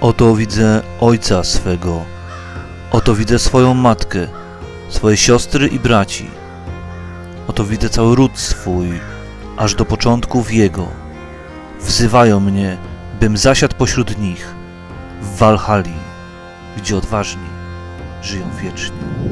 Oto widzę ojca swego, oto widzę swoją matkę, swoje siostry i braci. Oto widzę cały ród swój, aż do początków jego. Wzywają mnie, bym zasiadł pośród nich, w Walhali, gdzie odważni żyją wiecznie.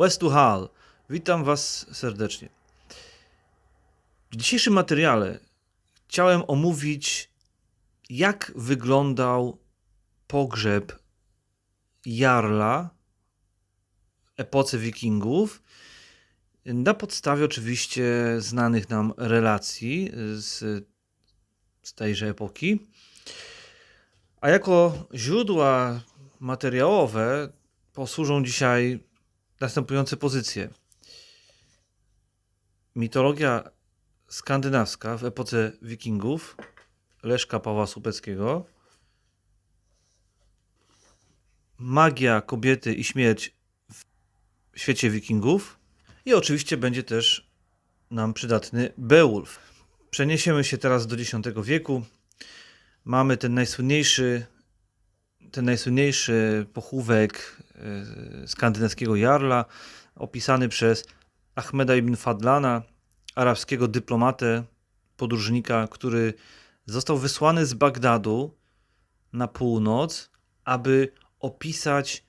Westu Hall, witam Was serdecznie. W dzisiejszym materiale chciałem omówić, jak wyglądał pogrzeb Jarla w epoce Wikingów, na podstawie oczywiście znanych nam relacji z, z tejże epoki. A jako źródła materiałowe posłużą dzisiaj następujące pozycje. Mitologia skandynawska w epoce Wikingów Leszka Pawła Słupeckiego. Magia kobiety i śmierć w świecie Wikingów. I oczywiście będzie też nam przydatny Beowulf. Przeniesiemy się teraz do X wieku. Mamy ten najsłynniejszy ten najsłynniejszy pochówek skandynawskiego jarla, opisany przez Ahmeda ibn Fadlana, arabskiego dyplomatę, podróżnika, który został wysłany z Bagdadu na północ, aby opisać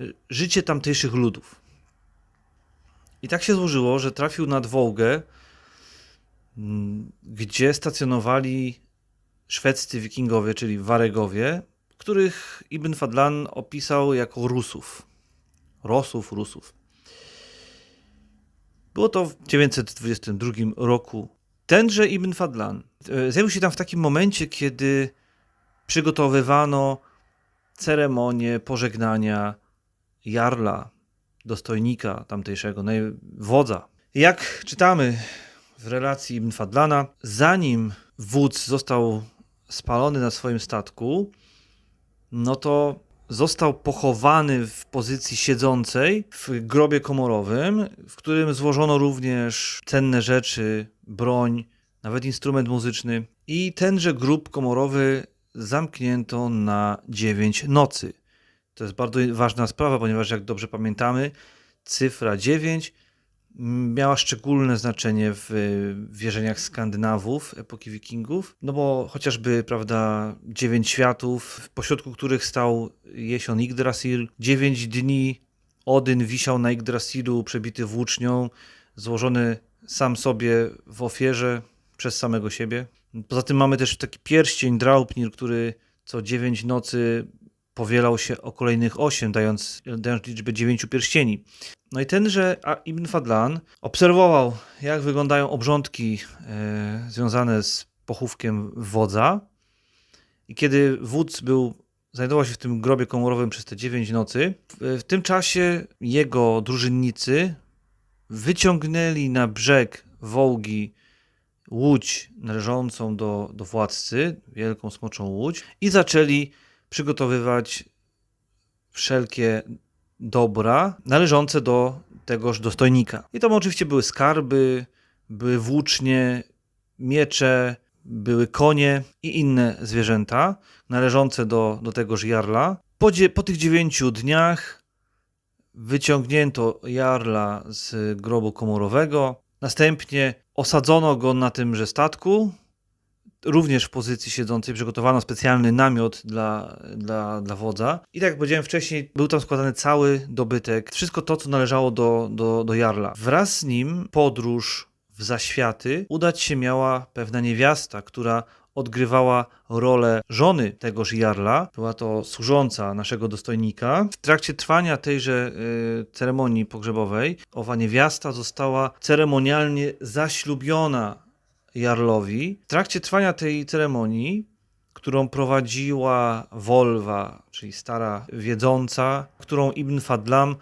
e, życie tamtejszych ludów. I tak się złożyło, że trafił nad Wołgę, m, gdzie stacjonowali szwedzcy wikingowie, czyli Waregowie, których Ibn Fadlan opisał jako Rusów. Rosów, Rusów. Było to w 922 roku. Tenże Ibn Fadlan e, zjawił się tam w takim momencie, kiedy przygotowywano ceremonię pożegnania jarla, dostojnika tamtejszego, wodza. Jak czytamy w relacji Ibn Fadlana, zanim wódz został spalony na swoim statku, no to został pochowany w pozycji siedzącej w grobie komorowym, w którym złożono również cenne rzeczy, broń, nawet instrument muzyczny. I tenże grób komorowy zamknięto na 9 nocy. To jest bardzo ważna sprawa, ponieważ jak dobrze pamiętamy, cyfra 9 miała szczególne znaczenie w wierzeniach Skandynawów epoki Wikingów, no bo chociażby, prawda, dziewięć światów, pośrodku których stał jesion Yggdrasil, dziewięć dni Odyn wisiał na Yggdrasilu przebity włócznią, złożony sam sobie w ofierze przez samego siebie. Poza tym mamy też taki pierścień Draupnir, który co dziewięć nocy powielał się o kolejnych osiem, dając, dając liczbę dziewięciu pierścieni. No i tenże Ibn Fadlan obserwował, jak wyglądają obrządki e, związane z pochówkiem wodza. I kiedy wódz był, znajdował się w tym grobie komorowym przez te 9 nocy, w, w tym czasie jego drużynnicy wyciągnęli na brzeg Wołgi łódź należącą do, do władcy, wielką smoczą łódź, i zaczęli przygotowywać wszelkie dobra należące do tegoż dostojnika. I tam oczywiście były skarby, były włócznie, miecze, były konie i inne zwierzęta należące do, do tegoż jarla. Po, po tych dziewięciu dniach wyciągnięto jarla z grobu komorowego, następnie osadzono go na tymże statku, również w pozycji siedzącej przygotowano specjalny namiot dla, dla, dla wodza. I tak jak powiedziałem wcześniej, był tam składany cały dobytek, wszystko to, co należało do, do, do Jarla. Wraz z nim podróż w zaświaty udać się miała pewna niewiasta, która odgrywała rolę żony tegoż jarla. Była to służąca naszego dostojnika. W trakcie trwania tejże y, ceremonii pogrzebowej owa niewiasta została ceremonialnie zaślubiona jarlowi. W trakcie trwania tej ceremonii którą prowadziła Wolwa, czyli stara wiedząca, którą Ibn Fadlam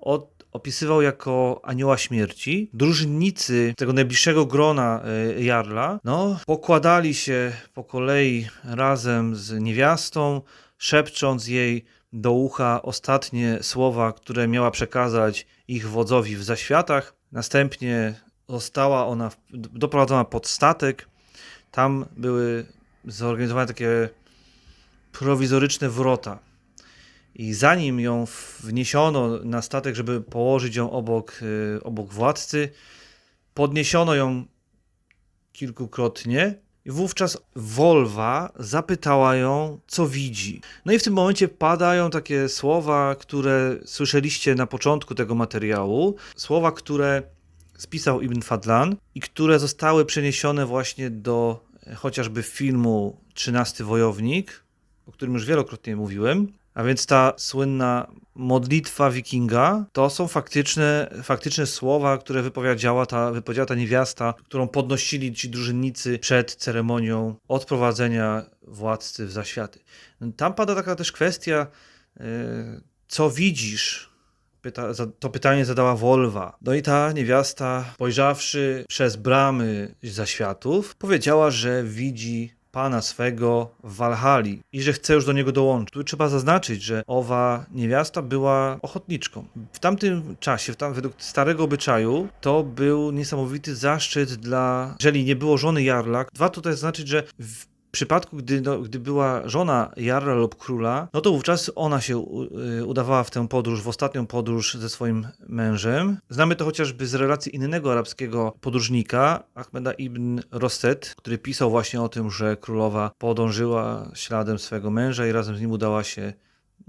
od, opisywał jako anioła śmierci. Drużynnicy tego najbliższego grona e, Jarla no, pokładali się po kolei razem z niewiastą, szepcząc jej do ucha ostatnie słowa, które miała przekazać ich wodzowi w zaświatach. Następnie została ona doprowadzona pod statek. Tam były zorganizowane takie prowizoryczne wrota. I zanim ją wniesiono na statek, żeby położyć ją obok, y, obok władcy, podniesiono ją kilkukrotnie i wówczas Wolwa zapytała ją, co widzi. No i w tym momencie padają takie słowa, które słyszeliście na początku tego materiału. Słowa, które spisał Ibn Fadlan i które zostały przeniesione właśnie do chociażby filmu Trzynasty Wojownik, o którym już wielokrotnie mówiłem. A więc ta słynna modlitwa wikinga to są faktyczne, faktyczne słowa, które wypowiedziała ta, wypowiedziała ta niewiasta, którą podnosili ci drużynnicy przed ceremonią odprowadzenia władcy w zaświaty. Tam pada taka też kwestia, e, co widzisz Pyta, to pytanie zadała Wolwa. No i ta niewiasta, spojrzawszy przez bramy zaświatów, powiedziała, że widzi pana swego w Walhali i że chce już do niego dołączyć. Tu trzeba zaznaczyć, że owa niewiasta była ochotniczką. W tamtym czasie, w tam, według starego obyczaju, to był niesamowity zaszczyt dla, jeżeli nie było żony Jarla. Warto tutaj zaznaczyć, że w przypadku, gdy, no, gdy była żona Jarla lub króla, no to wówczas ona się y, udawała w tę podróż, w ostatnią podróż ze swoim mężem. Znamy to chociażby z relacji innego arabskiego podróżnika, Ahmeda ibn Rosset, który pisał właśnie o tym, że królowa podążyła śladem swego męża i razem z nim udała się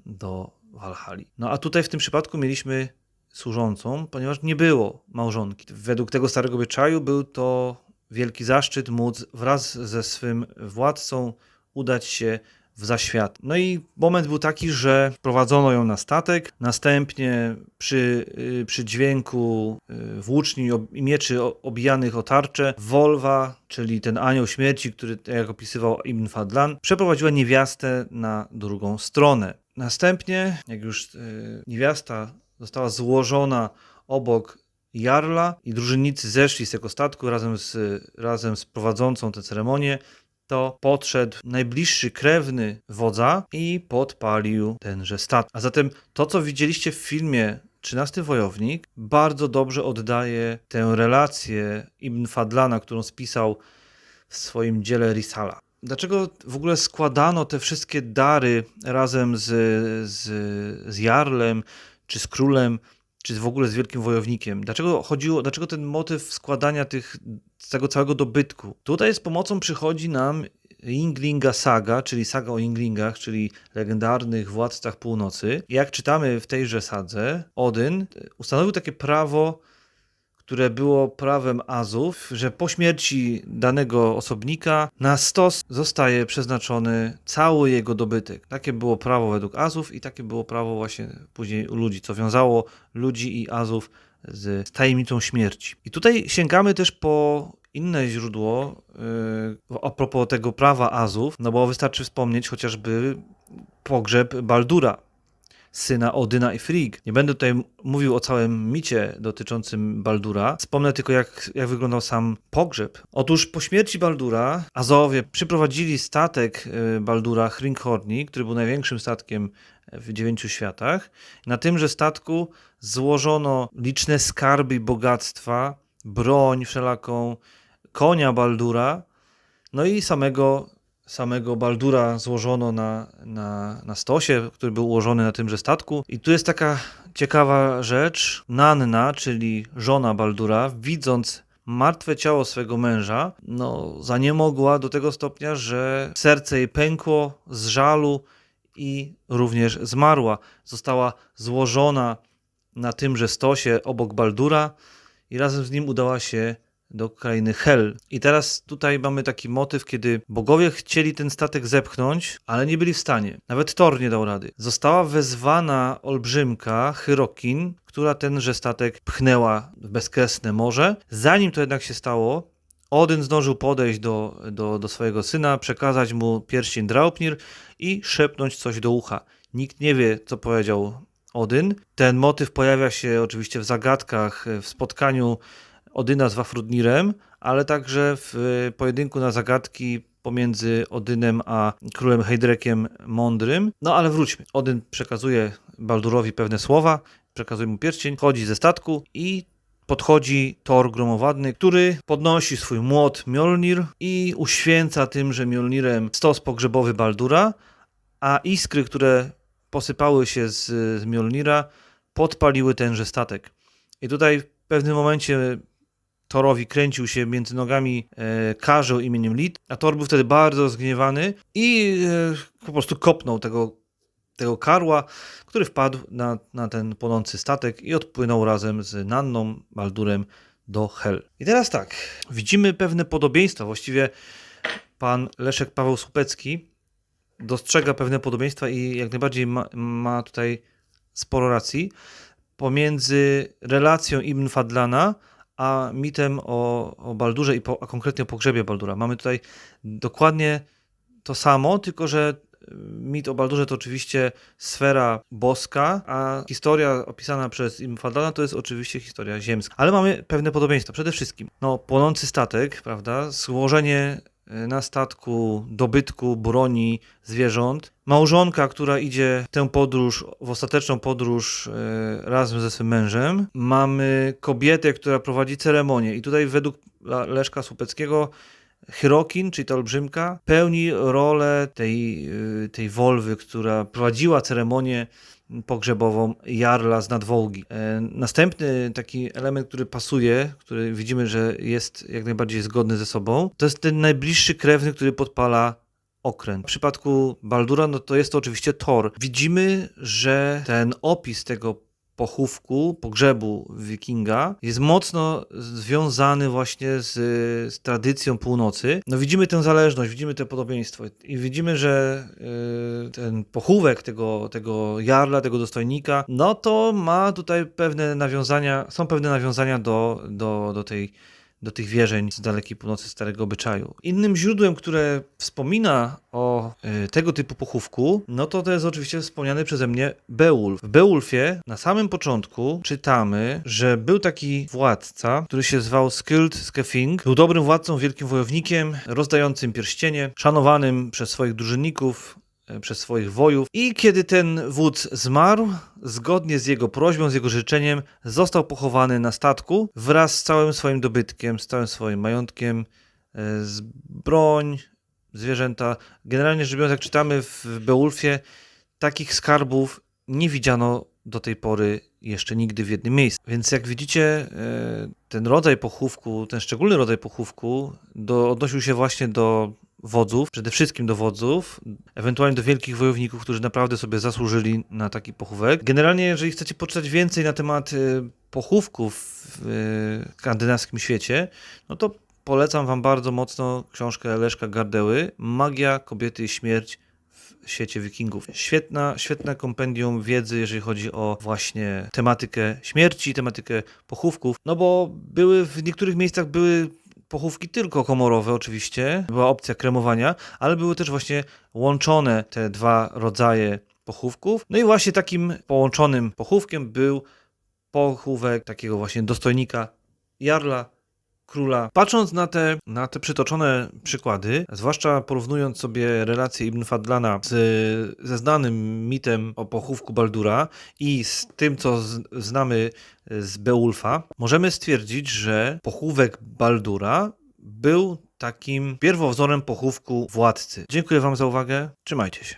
do Walhali. No a tutaj w tym przypadku mieliśmy służącą, ponieważ nie było małżonki. Według tego starego obyczaju był to wielki zaszczyt móc wraz ze swym władcą udać się w zaświat. No i moment był taki, że wprowadzono ją na statek, następnie przy, y, przy dźwięku y, włóczni i mieczy obijanych o tarczę, Wolwa, czyli ten anioł śmierci, który jak opisywał Ibn Fadlan, przeprowadziła niewiastę na drugą stronę. Następnie, jak już y, niewiasta została złożona obok Jarla i drużynnicy zeszli z tego statku razem z, razem z prowadzącą tę ceremonię, to podszedł najbliższy krewny wodza i podpalił tenże statek. A zatem to, co widzieliście w filmie 13 Wojownik, bardzo dobrze oddaje tę relację Ibn Fadlana, którą spisał w swoim dziele Risala. Dlaczego w ogóle składano te wszystkie dary razem z, z, z Jarlem czy z królem czy w ogóle z wielkim wojownikiem. Dlaczego chodziło, dlaczego ten motyw składania tych, tego całego dobytku? Tutaj z pomocą przychodzi nam Ynglinga Saga, czyli saga o Ynglingach, czyli legendarnych władcach północy. Jak czytamy w tejże sadze, Odyn ustanowił takie prawo które było prawem Azów, że po śmierci danego osobnika na stos zostaje przeznaczony cały jego dobytek. Takie było prawo według Azów i takie było prawo właśnie później u ludzi, co wiązało ludzi i Azów z tajemnicą śmierci. I tutaj sięgamy też po inne źródło yy, a propos tego prawa Azów, no bo wystarczy wspomnieć chociażby pogrzeb Baldura, syna Odyna i Frigg. Nie będę tutaj mówił o całym micie dotyczącym Baldura. Wspomnę tylko, jak, jak wyglądał sam pogrzeb. Otóż po śmierci Baldura Azowie przyprowadzili statek y, Baldura, Hringhorni, który był największym statkiem w dziewięciu światach. Na tymże statku złożono liczne skarby i bogactwa, broń wszelaką, konia Baldura, no i samego samego Baldura złożono na, na, na stosie, który był ułożony na tymże statku. I tu jest taka ciekawa rzecz. Nanna, czyli żona Baldura, widząc martwe ciało swego męża, no, zaniemogła do tego stopnia, że serce jej pękło z żalu i również zmarła. Została złożona na tymże stosie obok Baldura i razem z nim udała się do krainy Hel. I teraz tutaj mamy taki motyw, kiedy bogowie chcieli ten statek zepchnąć, ale nie byli w stanie. Nawet Thor nie dał rady. Została wezwana olbrzymka Hyrokin, która tenże statek pchnęła w bezkresne morze. Zanim to jednak się stało, Odyn zdążył podejść do, do, do swojego syna, przekazać mu pierścień Draupnir i szepnąć coś do ucha. Nikt nie wie, co powiedział Odyn. Ten motyw pojawia się oczywiście w zagadkach, w spotkaniu Odyna z Wafrudnirem, ale także w pojedynku na zagadki pomiędzy Odynem a królem Heidrekiem Mądrym. No ale wróćmy. Odyn przekazuje Baldurowi pewne słowa, przekazuje mu pierścień, chodzi ze statku i podchodzi Thor Gromowadny, który podnosi swój młot Mjolnir i uświęca tymże Mjolnirem stos pogrzebowy Baldura, a iskry, które posypały się z, z Mjolnira, podpaliły tenże statek. I tutaj w pewnym momencie Thorowi kręcił się między nogami e, karzeł imieniem Lid, a Thor był wtedy bardzo zgniewany i e, po prostu kopnął tego, tego karła, który wpadł na, na ten płonący statek i odpłynął razem z Nanną, Baldurem do Hel. I teraz tak, widzimy pewne podobieństwa, właściwie pan Leszek Paweł Słupecki dostrzega pewne podobieństwa i jak najbardziej ma, ma tutaj sporo racji pomiędzy relacją Ibn Fadlana a mitem o, o Baldurze i po, a konkretnie o pogrzebie Baldura. Mamy tutaj dokładnie to samo, tylko że mit o Baldurze to oczywiście sfera boska, a historia opisana przez Ibn Fadlana to jest oczywiście historia ziemska. Ale mamy pewne podobieństwa. Przede wszystkim, no, płonący statek, prawda, złożenie na statku dobytku, broni, zwierząt. Małżonka, która idzie tę podróż, w ostateczną podróż e, razem ze swym mężem. Mamy kobietę, która prowadzi ceremonię i tutaj według Leszka Słupeckiego Hyrokin, czyli ta olbrzymka, pełni rolę tej, e, tej wolwy, która prowadziła ceremonię pogrzebową Jarla z Nadwołgi. E, następny taki element, który pasuje, który widzimy, że jest jak najbardziej zgodny ze sobą, to jest ten najbliższy krewny, który podpala okręt. W przypadku Baldura, no to jest to oczywiście Thor. Widzimy, że ten opis tego pochówku, pogrzebu wikinga jest mocno związany właśnie z, z, tradycją północy. No widzimy tę zależność, widzimy to podobieństwo i widzimy, że y, ten pochówek tego, tego jarla, tego dostojnika, no to ma tutaj pewne nawiązania, są pewne nawiązania do, do, do tej do tych wierzeń z dalekiej północy starego obyczaju. Innym źródłem, które wspomina o y, tego typu pochówku, no to to jest oczywiście wspomniany przeze mnie Beowulf. W Beowulfie na samym początku czytamy, że był taki władca, który się zwał Skyld Skefing. Był dobrym władcą, wielkim wojownikiem, rozdającym pierścienie, szanowanym przez swoich drużynników, E, przez swoich wojów. I kiedy ten wódz zmarł, zgodnie z jego prośbą, z jego życzeniem, został pochowany na statku wraz z całym swoim dobytkiem, z całym swoim majątkiem, e, z broń, zwierzęta. Generalnie rzecz biorąc, jak czytamy w Beowulfie, takich skarbów nie widziano do tej pory jeszcze nigdy w jednym miejscu. Więc jak widzicie, e, ten rodzaj pochówku, ten szczególny rodzaj pochówku do, odnosił się właśnie do wodzów, przede wszystkim do wodzów, ewentualnie do wielkich wojowników, którzy naprawdę sobie zasłużyli na taki pochówek. Generalnie, jeżeli chcecie poczytać więcej na temat y, pochówków w y, skandynawskim świecie, no to polecam wam bardzo mocno książkę Leszka Gardeły Magia, kobiety i śmierć w świecie wikingów. Świetna, świetne kompendium wiedzy, jeżeli chodzi o właśnie tematykę śmierci, tematykę pochówków, no bo były w niektórych miejscach były pochówki tylko komorowe oczywiście, była opcja kremowania, ale były też właśnie łączone te dwa rodzaje pochówków. No i właśnie takim połączonym pochówkiem był pochówek takiego właśnie dostojnika Jarla króla. Patrząc na te, na te przytoczone przykłady, zwłaszcza porównując sobie relację Ibn Fadlana z, ze znanym mitem o pochówku Baldura i z tym, co z, znamy z Beowulfa, możemy stwierdzić, że pochówek Baldura był takim pierwowzorem pochówku władcy. Dziękuję Wam za uwagę. Trzymajcie się.